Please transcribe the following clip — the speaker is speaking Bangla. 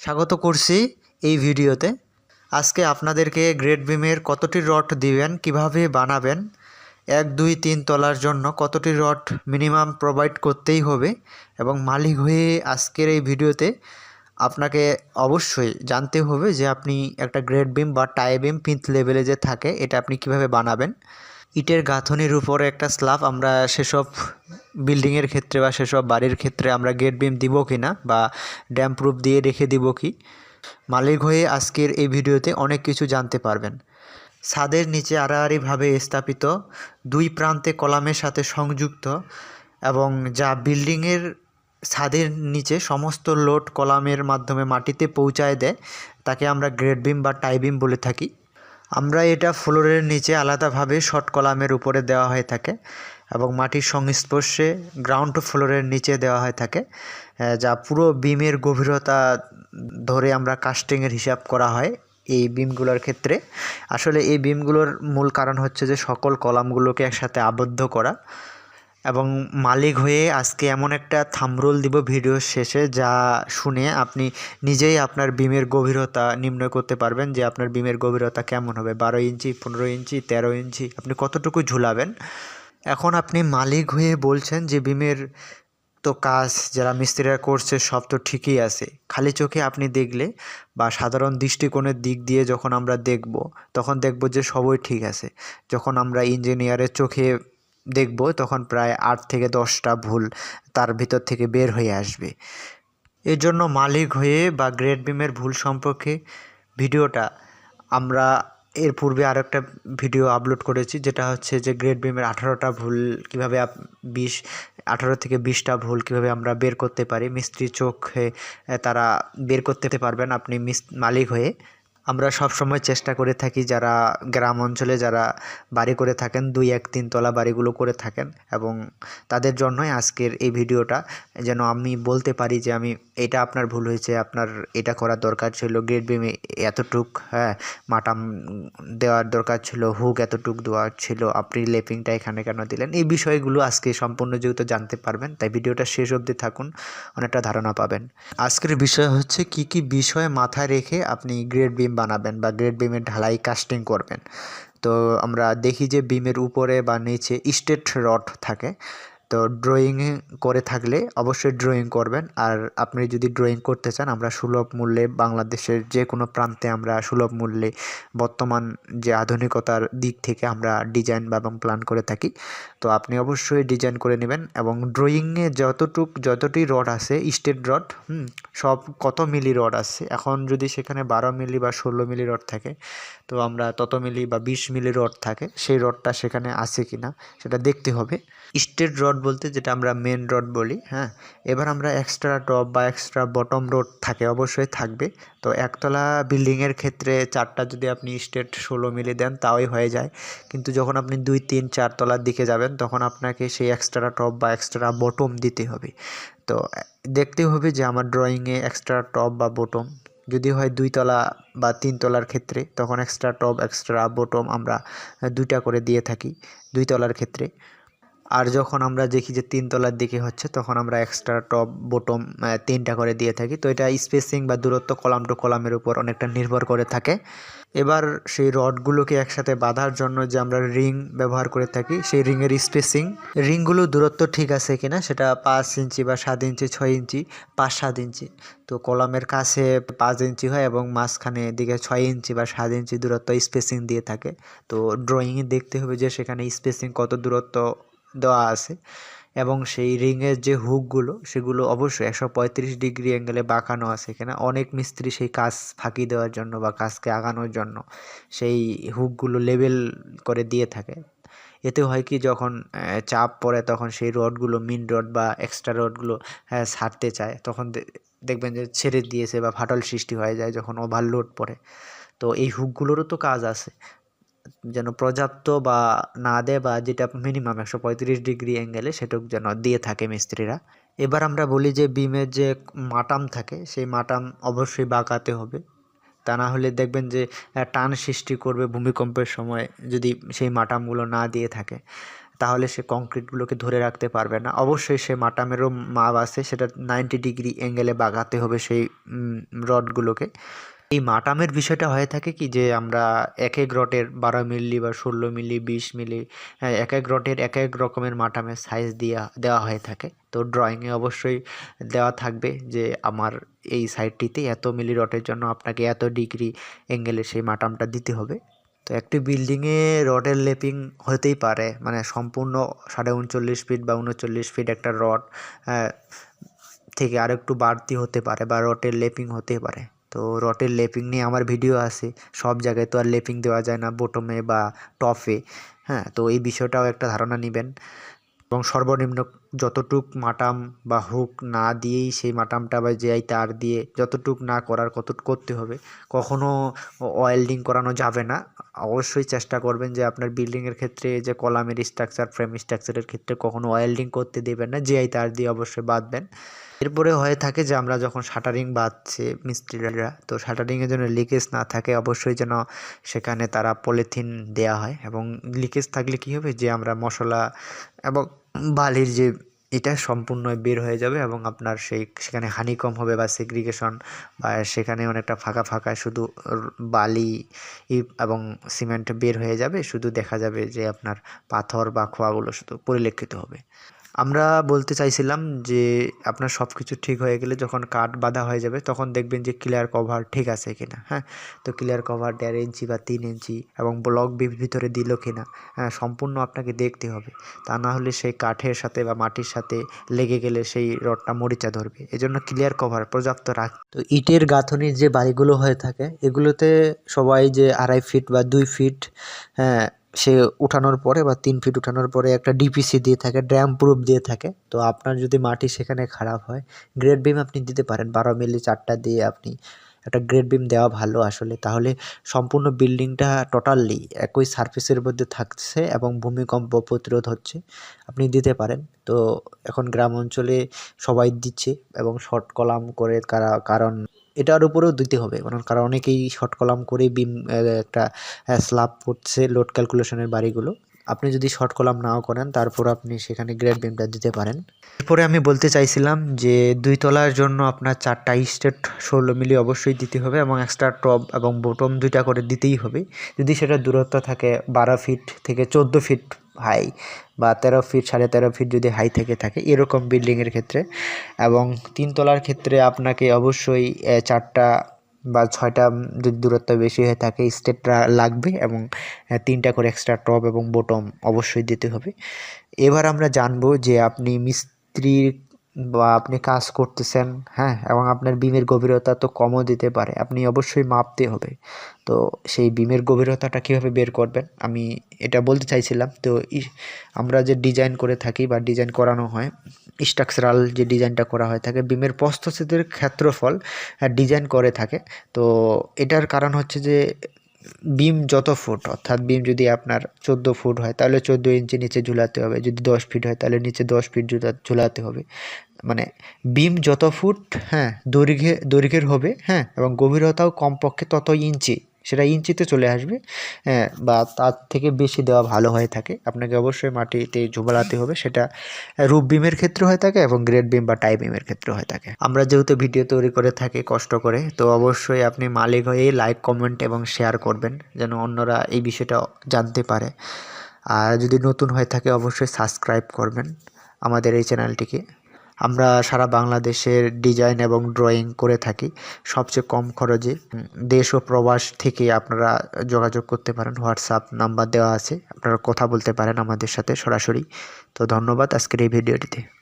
স্বাগত করছি এই ভিডিওতে। আজকে আপনাদেরকে গ্রেড বিমের কতটি রড দিবেন, কীভাবে বানাবেন, এক, দুই, তিন তলার জন্য কতটি রড মিনিমাম প্রোভাইড করতেই হবে এবং মালিক হয়ে আজকের এই ভিডিওতে আপনাকে অবশ্যই জানতে হবে যে আপনি একটা গ্রেড বিম বা টাই বিম পিন্থ লেভেলে যে থাকে, এটা আপনি কীভাবে বানাবেন। ইটের গাঁথনির উপরে একটা স্ল্যাব আমরা সেসব বিল্ডিংয়ের ক্ষেত্রে বা সেসব বাড়ির ক্ষেত্রে আমরা গেট বিম দিব কি না বা ড্যাম প্রুফ দিয়ে রেখে দিব কি? মালিক হয়ে আজকের এই ভিডিওতে অনেক কিছু জানতে পারবেন। ছাদের নিচে আড়াআড়িভাবে স্থাপিত দুই প্রান্তে কলামের সাথে সংযুক্ত এবং যা বিল্ডিংয়ের ছাদের নিচে সমস্ত লোড কলামের মাধ্যমে মাটিতে পৌঁছায় দেয়, তাকে আমরা গ্রেড বিম বা টাই বিম বলে থাকি। আমরা এটা ফ্লোরের নিচে আলাদাভাবে শর্ট কলামের উপরে দেওয়া হয়ে থাকে এবং মাটির সংস্পর্শে গ্রাউন্ড ফ্লোরের নিচে দেওয়া হয়ে থাকে যা পুরো বিমের গভীরতা ধরে আমরা কাস্টিংয়ের হিসাব করা হয় এই বিমগুলোর ক্ষেত্রে। আসলে এই বিমগুলোর মূল কারণ হচ্ছে যে সকল কলামগুলোকে একসাথে আবদ্ধ করা। এবং মালিক হয়ে আজকে এমন একটা থামরোল দিব ভিডিওর শেষে যা শুনে আপনি নিজেই আপনার বিমের গভীরতা নির্ণয় করতে পারবেন যে আপনার বিমের গভীরতা কেমন হবে। বারো ইঞ্চি, পনেরো ইঞ্চি, তেরো ইঞ্চি, আপনি কতটুকু ঝুলাবেন? এখন আপনি মালিক হয়ে বলছেন যে বিমের তো কাজ, যারা মিস্ত্রিরা করছে সব তো ঠিকই আছে। খালি চোখে আপনি দেখলে বা সাধারণ দৃষ্টিকোণের দিক দিয়ে যখন আমরা দেখব, তখন দেখব যে সবই ঠিক আছে। যখন আমরা ইঞ্জিনিয়ারের চোখে দেখব, তখন প্রায় আট থেকে দশটা ভুল তার ভিতর থেকে বের হয়ে আসবে। এর জন্য মালিক হয়ে বা গ্রেড বিমের ভুল সম্পর্কে ভিডিওটা আমরা এর পূর্বে আরও একটা ভিডিও আপলোড করেছি, যেটা হচ্ছে যে গ্রেড বিমের আঠারোটা ভুল কীভাবে বিশ, আঠারো থেকে বিশটা ভুল কীভাবে আমরা বের করতে পারি। মিস্ত্রির চোখে তারা বের করতে পারবেন, আপনি মিস, মালিক হয়ে। আমরা সব সময় চেষ্টা করে থাকি যারা গ্রাম অঞ্চলে যারা বাড়ি করে থাকেন, দুই এক তিন তলা বাড়িগুলো করে থাকেন এবং তাদের জন্যই আজকের এই ভিডিওটা। যেন আমি বলতে পারি যে আমি, এটা আপনার ভুল হয়েছে, আপনার এটা করার দরকার ছিল গ্রেড বিমে এতটুক হ্যাঁ মাটাম দেওয়ার দরকার ছিল হুক এতটুক দেওয়ার ছিল, আপনি লেপিংটা এখানে কেন দিলেন? এই বিষয়গুলো আজকে সম্পূর্ণ যেহেতু জানতে পারবেন, তাই ভিডিওটা শেষ অবধি থাকুন, অনেকটা ধারণা পাবেন। আজকের বিষয় হচ্ছে কি কি বিষয় মাথায় রেখে আপনি গ্রেড বিম বানাবেন বা গ্রেট বিমের ঢালাই কাস্টিং করবেন। তো আমরা দেখি যে বিমের উপরে বা নিচে স্টেট রড থাকে। তো ড্রয়িং করে থাকলে অবশ্যই ড্রয়িং করবেন। আর আপনি যদি ড্রয়িং করতে চান, আমরা সুলভ মূল্যে বাংলাদেশের যে কোনো প্রান্তে আমরা সুলভ মূল্যে বর্তমান যে আধুনিকতার দিক থেকে আমরা ডিজাইন বা এবং প্ল্যান করে থাকি, তো আপনি অবশ্যই ডিজাইন করে নেবেন এবং ড্রয়িংয়ে যতটুক, যতটি রড আছে স্টেট রড হুম, সব কত মিলি রড আছে, এখন যদি সেখানে বারো মিলি বা ষোলো মিলি রড থাকে, তো আমরা তত মিলি বা বিশ মিলি রড থাকে, সেই রডটা সেখানে আছে কি না সেটা দেখতে হবে। স্টেট রড বলতে যেটা আমরা মেন রড বলি হ্যাঁ? এবার আমরা এক্সট্রা টপ বা এক্সট্রা বটম রড থাকে, অবশ্যই থাকবে। তো একতলা বিল্ডিংয়ের ক্ষেত্রে চারটা যদি আপনি স্টেট ষোলো মিলি দেন, তাওই হয়ে যায়। কিন্তু যখন আপনি দুই, তিন, চার তলার দিকে যাবেন, তখন আপনাকে সেই এক্সট্রা টপ বা এক্সট্রা বটম দিতে হবে। তো দেখতে হবে যে আমার ড্রয়িংয়ে এক্সট্রা টপ বা বটম যদি হয় দুই তলা বা তিন তলার ক্ষেত্রে, তখন এক্সট্রা টপ এক্সট্রা বটম আমরা দুইটা করে দিয়ে থাকি, দুই তলার ক্ষেত্রে। আর যখন আমরা দেখি যে তিন তলার দিকে হচ্ছে, তখন আমরা এক্সট্রা টপ বটম তিনটা করে দিয়ে থাকি। তো এটা স্পেসিং বা দূরত্ব কলাম টু কলামের উপর অনেকটা নির্ভর করে থাকে। এবার সেই রডগুলোকে একসাথে বাঁধার জন্য যে আমরা রিং ব্যবহার করে থাকি, সেই রিংয়ের স্পেসিং রিংগুলো দূরত্ব ঠিক আছে কিনা, সেটা পাঁচ ইঞ্চি বা সাত ইঞ্চি, ছয় ইঞ্চি, পাঁচ সাত ইঞ্চি। তো কলামের কাছে পাঁচ ইঞ্চি হয় এবং মাঝখানে দিকে ছয় ইঞ্চি বা সাত ইঞ্চি দূরত্ব স্পেসিং দিয়ে থাকে। তো ড্রয়িংয়ে দেখতে হবে যে সেখানে স্পেসিং কত দূরত্ব দেওয়া আছে এবং সেই রিংয়ের যে হুকগুলো, সেগুলো অবশ্যই একশো পঁয়ত্রিশ ডিগ্রি অ্যাঙ্গেলে বাঁকানো আছে এখানে অনেক মিস্ত্রি সেই কাজ ফাঁকি দেওয়ার জন্য বা কাজকে আগানোর জন্য সেই হুকগুলো লেবেল করে দিয়ে থাকে। এতে হয় কি, যখন চাপ পড়ে তখন সেই রডগুলো মিন রড বা এক্সট্রা রডগুলো হ্যাঁ ছাড়তে চায়, তখন দেখবেন যে ছেড়ে দিয়েছে বা ফাটল সৃষ্টি হয়ে যায় যখন ওভারলোড পড়ে। তো এই হুকগুলোরও তো কাজ আছে। যেন পর্যাপ্ত বা না দেয় বা যেটা মিনিমাম একশো পঁয়ত্রিশ ডিগ্রি অ্যাঙ্গেলে সেটুক যেন দিয়ে থাকে মিস্ত্রিরা। এবার আমরা বলি যে বিমের যে মাটাম থাকে, সেই মাটাম অবশ্যই বাঁকাতে হবে। তা না হলে দেখবেন যে টান সৃষ্টি করবে ভূমিকম্পের সময় যদি সেই মাটামগুলো না দিয়ে থাকে। তাহলে সে কংক্রিটগুলোকে ধরে রাখতে পারবে না। অবশ্যই সে মাটামেরও মাপ আছে, সেটা নাইনটি ডিগ্রি অ্যাঙ্গেলে বাগাতে হবে সেই রডগুলোকে। এই মাটামের বিষয়টা হয়ে থাকে কি যে আমরা এক এক রটের বারো মিলি বা ষোলো মিলি বিশ মিলি হ্যাঁ, এক এক রটের এক এক রকমের মাটামের সাইজ দেওয়া দেওয়া হয়ে থাকে। তো ড্রয়িংয়ে অবশ্যই দেওয়া থাকবে যে আমার এই সাইডটিতে এত মিলি রটের জন্য আপনাকে এত ডিগ্রি অ্যাঙ্গেলে সেই মাটামটা দিতে হবে। তো একটি বিল্ডিংয়ে রডের লেপিং হতেই পারে মানে সম্পূর্ণ সাড়ে উনচল্লিশ ফিট বা উনচল্লিশ ফিট একটা রড থেকে আরেকটু বাড়তি হতে পারে বা রটের লেপিং হতে পারে। তো রটের লেপিং নিয়ে আমার ভিডিও আছে। সব জায়গায় তো আর লেপিং দেওয়া যায় না বোটমে বা টপে হ্যাঁ তো এই বিষয়টাও একটা ধারণা নেবেন। এবং সর্বনিম্ন যতটুক মাটাম বা হুক না দিয়েই সেই মাটামটা বা জিআই তার দিয়ে যতটুক না করার কত, করতে হবে। কখনও ওয়েল্ডিং করানো যাবে না। অবশ্যই চেষ্টা করবেন যে আপনার বিল্ডিংয়ের ক্ষেত্রে যে কলামের স্ট্রাকচার ফ্রেম স্ট্রাকচারের ক্ষেত্রে কখনো ওয়েল্ডিং করতে দেবেন না। জিআই তার দিয়ে অবশ্যই বাঁধবেন। এরপরে হয়ে থাকে যে আমরা যখন শাটারিং বাঁধছে মিস্ত্রিরা, তো শাটারিংয়ের জন্য লিকেজ না থাকে, অবশ্যই যেন সেখানে তারা পলিথিন দেয়া হয় এবং লিকেজ থাকলে কী হবে? যে আমরা মশলা এবং বালির যে এটা সম্পূর্ণ বের হয়ে যাবে এবং আপনার সেই সেখানে হানি কম হবে বা সেগ্রিগেশন বা সেখানে অনেকটা ফাঁকা ফাঁকা শুধু বালি এবং সিমেন্ট বের হয়ে যাবে। শুধু দেখা যাবে যে আপনার পাথর বা খোয়াগুলো শুধু পরিলক্ষিত হবে। আমরা বলতে চাইছিলাম যে, আপনার সব কিছু ঠিক হয়ে গেলে যখন কাঠ বাঁধা হয়ে যাবে, তখন দেখবেন যে ক্লিয়ার কভার ঠিক আছে কিনা হ্যাঁ? তো ক্লিয়ার কভার দেড় ইঞ্চি বা তিন ইঞ্চি এবং ব্লক ভিতরে দিল কিনা হ্যাঁ সম্পূর্ণ আপনাকে দেখতে হবে। তা না হলে সেই কাঠের সাথে বা মাটির সাথে লেগে গেলে সেই রডটা মরিচা ধরবে। এজন্য ক্লিয়ার কভার পর্যাপ্ত রাখ। তো ইটের গাঁথনির যে বাড়িগুলো হয়ে থাকে, এগুলোতে সবাই যে আড়াই ফিট বা দুই ফিট হ্যাঁ সে উঠানোর পরে বা তিন ফিট উঠানোর পরে একটা ডিপিসি দিয়ে থাকে ড্র্যাম প্রুফ দিয়ে থাকে। তো আপনার যদি মাটি সেখানে খারাপ হয় গ্রেড বিম আপনি দিতে পারেন। বারো মিলি চারটা দিয়ে আপনি একটা গ্রেড বিম দেওয়া ভালো আসলে। তাহলে সম্পূর্ণ বিল্ডিংটা টোটালি একই সারফেসের মধ্যে থাকছে এবং ভূমিকম্প প্রতিরোধ হচ্ছে। আপনি দিতে পারেন। তো এখন গ্রাম অঞ্চলে সবাই দিচ্ছে এবং শর্ট কলাম করে কারণ এটার উপরেও দিতে হবে। কারণ অনেকেই শর্ট কলাম করে বিম একটা স্ল্যাব পড়ছে লোড ক্যালকুলেশনের বাড়িগুলো। আপনি যদি শর্ট কলাম নাও করেন, তারপর আপনি সেখানে গ্রেড বিমটা দিতে পারেন। এরপরে আমি বলতে চাইছিলাম যে, দুই তলার জন্য আপনার চারটা স্টেট ষোলো মিলি অবশ্যই দিতে হবে এবং এক্সট্রা টপ এবং বটম দুইটা করে দিতেই হবে। যদি সেটা দূরত্ব থাকে বারো ফিট থেকে চোদ্দ ফিট হাই বা তেরো ফিট সাড়ে তেরো ফিট যদি হাই থেকে থাকে, এরকম বিল্ডিংয়ের ক্ষেত্রে। এবং তিনতলার ক্ষেত্রে আপনাকে অবশ্যই চারটা বা ছয়টা যদি দূরত্ব বেশি হয়ে থাকে স্টেপটা লাগবে এবং তিনটা করে এক্সট্রা টপ এবং বটম অবশ্যই দিতে হবে। এবার আমরা জানব যে আপনি মিস্ত্রির বা আপনি কাজ করতেছেন হ্যাঁ? এবং আপনার বিমের গভীরতা তো কমও দিতে পারে, আপনি অবশ্যই মাপতে হবে। তো সেই বিমের গভীরতাটা কীভাবে বের করবেন? আমি এটা বলতে চাইছিলাম, তো আমরা যে ডিজাইন করে থাকি বা ডিজাইন করানো হয়, স্ট্রাকচারাল যে ডিজাইনটা করা হয়ে থাকে, বিমের প্রস্থচ্ছেদের ক্ষেত্রফল ডিজাইন করে থাকে। তো এটার কারণ হচ্ছে যে বিম যত ফুট, অর্থাৎ বিম যদি আপনার চোদ্দ ফুট হয়, তাহলে চোদ্দ ইঞ্চি নিচে ঝুলাতে হবে। যদি দশ ফিট হয়, তাহলে নিচে দশ ফিট ঝুলাতে হবে। মানে বিম যত ফুট হ্যাঁ দৈর্ঘ্যে, দৈর্ঘ্যের হবে হ্যাঁ এবং গভীরতাও কমপক্ষে তত ইঞ্চি। সেটা ইঞ্চিতে চলে আসবে হ্যাঁ বা তার থেকে বেশি দেওয়া ভালো হয়ে থাকে। আপনাকে অবশ্যই মাটিতে ঝুমালাতে হবে, সেটা রূপ বিমের ক্ষেত্রে হয়ে থাকে এবং গ্রেড বিম বা টাই বিমের ক্ষেত্রে হয়ে থাকে। আমরা যেহেতু ভিডিও তৈরি করে থাকি কষ্ট করে, তো অবশ্যই আপনি মালিক হয়েই লাইক, কমেন্ট এবং শেয়ার করবেন, যেন অন্যরা এই বিষয়টা জানতে পারে। আর যদি নতুন হয়ে থাকে, অবশ্যই সাবস্ক্রাইব করবেন আমাদের এই চ্যানেলটিকে। আমরা সারা বাংলাদেশের ডিজাইন এবং ড্রয়িং করে থাকি। সবচেয়ে কম খরচে দেশ ও প্রবাস থেকে আপনারা যোগাযোগ করতে পারেন। হোয়াটসঅ্যাপ নাম্বার দেওয়া আছে। আপনারা কথা বলতে পারেন আমাদের সাথে সরাসরি। তো ধন্যবাদ আজকের এই ভিডিওটিতে।